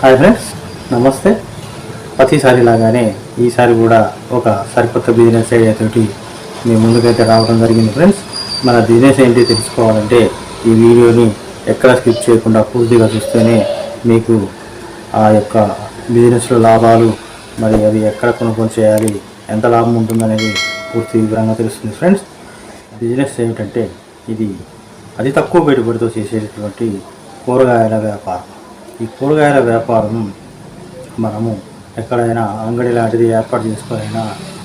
Hi friends నమస్తే. ప్రతిసారి లాగానే ఈసారి కూడా ఒక సరికొత్త బిజినెస్ ఐడియా తోటి మీ ముందుకైతే రావడం జరిగింది ఫ్రెండ్స్ మన బిజినెస్ ఏంటి తెలుసుకోవాలంటే ఈ వీడియోని ఎక్కడ స్కిప్ చేయకుండా పూర్తిగా చూస్తేనే మీకు ఆ యొక్క బిజినెస్లో లాభాలు మరి అవి ఎక్కడ కొనుగోలు చేయాలి ఎంత లాభం ఉంటుందనేది పూర్తి వివరంగా తెలుస్తుంది ఫ్రెండ్స్ బిజినెస్ ఏమిటంటే ఇది అతి తక్కువ పెట్టుబడితో చేసేటటువంటి కూరగాయల వ్యాపారం. ఈ కూరగాయల వ్యాపారం మనము ఎక్కడైనా అంగడి లాంటిది ఏర్పాటు చేసుకునైనా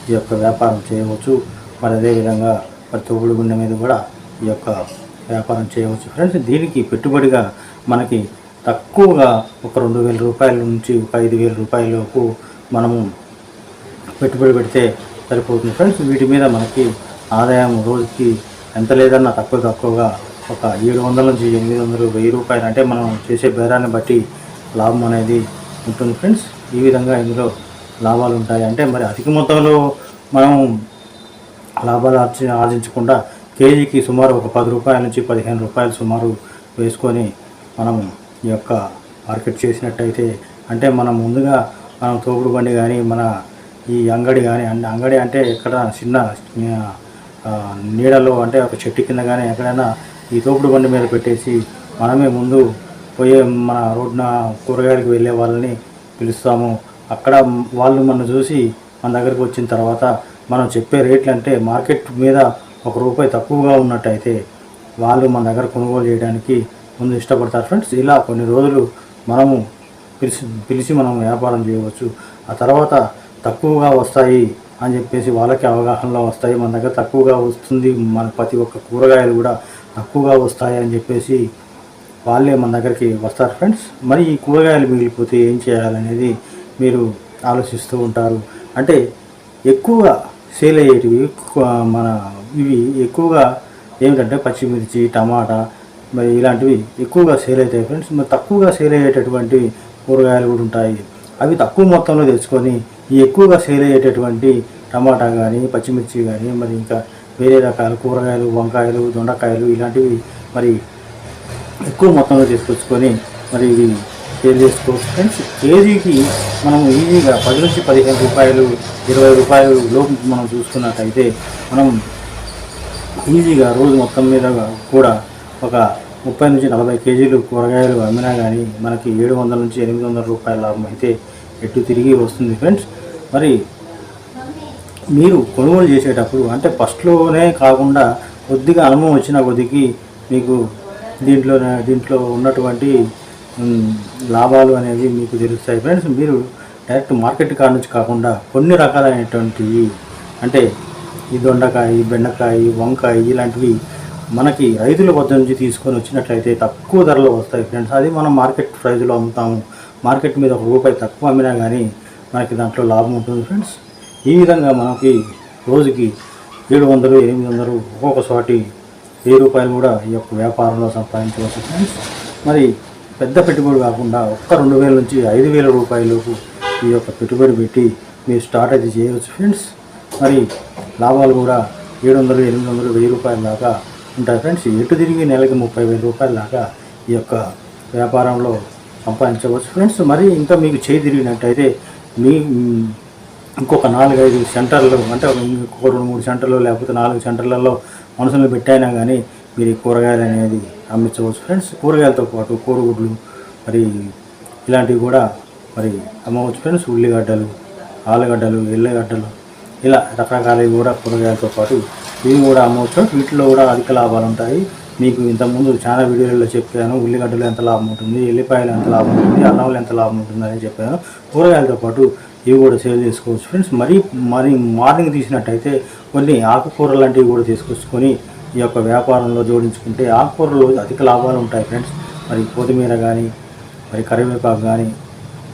ఈ యొక్క వ్యాపారం చేయవచ్చు. మరి అదేవిధంగా మరి తోపుడు గుండె మీద కూడా ఈ యొక్క వ్యాపారం చేయవచ్చు. ఫ్రెండ్స్ దీనికి పెట్టుబడిగా మనకి తక్కువగా ఒక రెండు వేల రూపాయల నుంచి ఒక ఐదు వేల రూపాయలకు మనము పెట్టుబడి పెడితే సరిపోతుంది. ఫ్రెండ్స్ వీటి మీద మనకి ఆదాయం రోజుకి ఎంత లేదన్నా తక్కువ తక్కువగా ఒక ఏడు వందల నుంచి ఎనిమిది వందలు వెయ్యి రూపాయలు అంటే మనం చేసే బేరాన్ని బట్టి లాభం అనేది ఉంటుంది ఫ్రెండ్స్. ఈ విధంగా ఇందులో లాభాలు ఉంటాయి. అంటే మరి అధిక మొత్తంలో మనం లాభాలు ఆర్జి ఆర్జించకుండా కేజీకి సుమారు ఒక పది రూపాయల నుంచి పదిహేను రూపాయలు సుమారు వేసుకొని మనం ఈ యొక్క మార్కెట్ చేసినట్టయితే అంటే మనం ముందుగా మనం తోపుడు బండి కానీ మన ఈ అంగడి కానీ అంటే అంగడి అంటే ఎక్కడ చిన్న నీడలో అంటే ఒక చెట్టు కింద కానీ ఎక్కడైనా ఈ తోపుడు బండి మీద పెట్టేసి మనమే ముందు పోయే మన రోడ్డున కూరగాయలకు వెళ్ళే వాళ్ళని పిలుస్తాము. అక్కడ వాళ్ళు మనం చూసి మన దగ్గరికి వచ్చిన తర్వాత మనం చెప్పే రేట్లు అంటే మార్కెట్ మీద ఒక రూపాయి తక్కువగా ఉన్నట్టయితే వాళ్ళు మన దగ్గర కొనుగోలు చేయడానికి ముందు ఇష్టపడతారు. ఫ్రెండ్స్ ఇలా కొన్ని రోజులు మనము పిలిచి పిలిచి మనం వ్యాపారం చేయవచ్చు. ఆ తర్వాత తక్కువగా వస్తాయి అని చెప్పేసి వాళ్ళకి అవగాహనలో వస్తాయి. మన దగ్గర తక్కువగా వస్తుంది మన ప్రతి ఒక్క కూరగాయలు కూడా తక్కువగా వస్తాయి అని చెప్పేసి వాళ్ళే మన దగ్గరికి వస్తారు ఫ్రెండ్స్. మరి ఈ కూరగాయలు మిగిలిపోతే ఏం చేయాలనేది మీరు ఆలోచిస్తూ ఉంటారు. అంటే ఎక్కువగా సేల్ అయ్యేటివి మన ఇవి ఎక్కువగా ఏమిటంటే పచ్చిమిర్చి టమాటా మరి ఇలాంటివి ఎక్కువగా సేల్ అవుతాయి ఫ్రెండ్స్. మరి తక్కువగా సేల్ అయ్యేటటువంటి కూరగాయలు కూడా ఉంటాయి. అవి తక్కువ మొత్తంలో తెచ్చుకొని ఈ ఎక్కువగా సేల్ అయ్యేటటువంటి టమాటా కానీ పచ్చిమిర్చి కానీ మరి ఇంకా వేరే రకాల కూరగాయలు వంకాయలు దొండకాయలు ఇలాంటివి మరి ఎక్కువ మొత్తంలో తీసుకొచ్చుకొని మరి ఇవి సేల్ చేసుకోవచ్చు ఫ్రెండ్స్ కేజీకి మనం ఈజీగా పది నుంచి పదిహేను రూపాయలు ఇరవై రూపాయలు లోపు మనం చూసుకున్నట్టయితే మనం ఈజీగా రోజు మొత్తం మీద కూడా ఒక ముప్పై నుంచి నలభై కేజీలు కూరగాయలు అమ్మినా కానీ మనకి ఏడు వందల నుంచి ఎనిమిది వందల రూపాయల లాభం అయితే ఎటు తిరిగి వస్తుంది. ఫ్రెండ్స్ మరి మీరు కొనుగోలు చేసేటప్పుడు అంటే ఫస్ట్లోనే కాకుండా కొద్దిగా అనుభవం వచ్చిన కొద్దికి మీకు దీంట్లో దీంట్లో ఉన్నటువంటి లాభాలు అనేవి మీకు తెలుస్తాయి. ఫ్రెండ్స్ మీరు డైరెక్ట్ మార్కెట్ కాడ నుంచి కాకుండా కొన్ని రకాలైనటువంటివి అంటే ఈ దొండకాయ బెండకాయ వంకాయ ఇలాంటివి మనకి రైతుల వద్ద నుంచి తీసుకొని వచ్చినట్లయితే తక్కువ ధరలో వస్తాయి. ఫ్రెండ్స్ అది మనం మార్కెట్ ప్రైజ్లో అమ్ముతాము. మార్కెట్ మీద ఒక రూపాయి తక్కువ అమ్మినా కానీ మనకి దాంట్లో లాభం ఉంటుంది. ఫ్రెండ్స్ ఈ విధంగా మనకి రోజుకి ఏడు వందలు ఎనిమిది వందలు ఒక్కొక్క చోటి వెయ్యి రూపాయలు కూడా ఈ యొక్క వ్యాపారంలో సంపాదించవచ్చు ఫ్రెండ్స్ మరి పెద్ద పెట్టుబడి కాకుండా ఒక్క రెండు వేల నుంచి ఐదు వేల రూపాయలకు ఈ యొక్క పెట్టుబడి పెట్టి మీరు స్టార్ట్ అయితే చేయవచ్చు ఫ్రెండ్స్. మరి లాభాలు కూడా ఏడు వందలు ఎనిమిది వందలు వెయ్యి రూపాయల దాకా ఉంటాయి ఫ్రెండ్స్. ఎటు తిరిగి నెలకి ముప్పై వేల రూపాయల దాకా ఈ యొక్క వ్యాపారంలో సంపాదించవచ్చు ఫ్రెండ్స్. మరి ఇంకా మీకు చేయి తిరిగినట్టయితే మీ ఇంకొక నాలుగైదు సెంటర్లు అంటే ఇంకొక రెండు మూడు సెంటర్లు లేకపోతే నాలుగు సెంటర్లలో మనుషులను పెట్టైనా కానీ మీరు ఈ కూరగాయలు అనేది అమ్మించవచ్చు. ఫ్రెండ్స్ కూరగాయలతో పాటు కోడిగుడ్లు మరి ఇలాంటివి కూడా మరి అమ్మవచ్చు. ఫ్రెండ్స్ ఉల్లిగడ్డలు ఆలుగడ్డలు ఎల్లగడ్డలు ఇలా రకరకాలవి కూడా కూరగాయలతో పాటు ఇవి కూడా అమ్మవచ్చు. వీటిలో కూడా అధిక లాభాలు ఉంటాయి. మీకు ఇంతకుముందు చాలా వీడియోలలో చెప్పాను ఉల్లిగడ్డలు ఎంత లాభం ఉంటుంది ఎల్లిపాయలు ఎంత లాభం ఉంటుంది అల్లంలో ఎంత లాభం ఉంటుంది అని చెప్పాను. కూరగాయలతో పాటు ఇవి కూడా సేల్ చేసుకోవచ్చు ఫ్రెండ్స్. మరీ మరి మార్నింగ్ తీసినట్టయితే కొన్ని ఆకుకూరలు లాంటివి కూడా తీసుకొచ్చుకొని ఈ యొక్క వ్యాపారంలో జోడించుకుంటే ఆకుకూరలు అధిక లాభాలు ఉంటాయి ఫ్రెండ్స్. మరి కొత్తిమీర కానీ మరి కరివేపాకు కానీ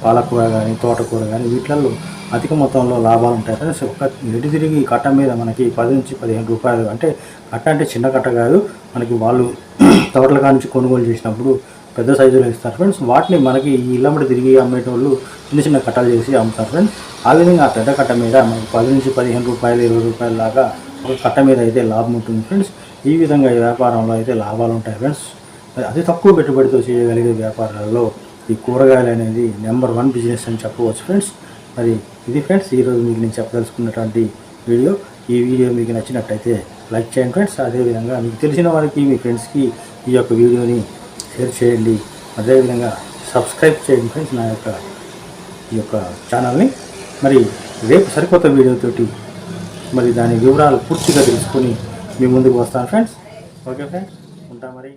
పాలకూర కానీ తోటకూర కానీ వీటిలలో అధిక మొత్తంలో లాభాలు ఉంటాయి. ఫ్రెండ్స్ ఒక ఎటు తిరిగి కట్ట మీద మనకి పది నుంచి పదిహేను రూపాయలు అంటే కట్ట అంటే చిన్న కట్ట కాదు. మనకి వాళ్ళు తోటల కానించి కొనుగోలు చేసినప్పుడు పెద్ద సైజులో ఇస్తారు ఫ్రెండ్స్. వాటిని మనకి ఈ ఇళ్ళమ్మడి తిరిగి అమ్మేటోళ్ళు చిన్న చిన్న కట్టలు చేసి అమ్ముతారు ఫ్రెండ్స్. ఆ విధంగా ఆ పెద్ద కట్ట మీద మనకి పది నుంచి పదిహేను రూపాయలు ఇరవై రూపాయల దాకా ఒక కట్ట మీద అయితే లాభం ఉంటుంది ఫ్రెండ్స్. ఈ విధంగా ఈ వ్యాపారంలో అయితే లాభాలు ఉంటాయి ఫ్రెండ్స్. అతి తక్కువ పెట్టుబడితో చేయగలిగే వ్యాపారాలలో ఈ కూరగాయలు అనేది నెంబర్ వన్ బిజినెస్ అని చెప్పవచ్చు ఫ్రెండ్స్. మరి ఇది ఫ్రెండ్స్ ఈరోజు మీకు నేను చెప్పదలుచుకున్నటువంటి వీడియో. ఈ వీడియో మీకు నచ్చినట్టయితే లైక్ చేయండి ఫ్రెండ్స్. అదేవిధంగా మీకు తెలిసిన వారికి మీ ఫ్రెండ్స్కి ఈ యొక్క వీడియోని షేర్ చేయండి. అదేవిధంగా సబ్స్క్రైబ్ చేయండి ఫ్రెండ్స్ నా యొక్క ఈ యొక్క ఛానల్ని. మరి రేపు సరికొత్త వీడియోతోటి మరి దాని వివరాలు పూర్తిగా తెలుసుకొని మీ ముందుకు వస్తాను ఫ్రెండ్స్. ఓకే ఫ్రెండ్స్ ఉంటా మరి.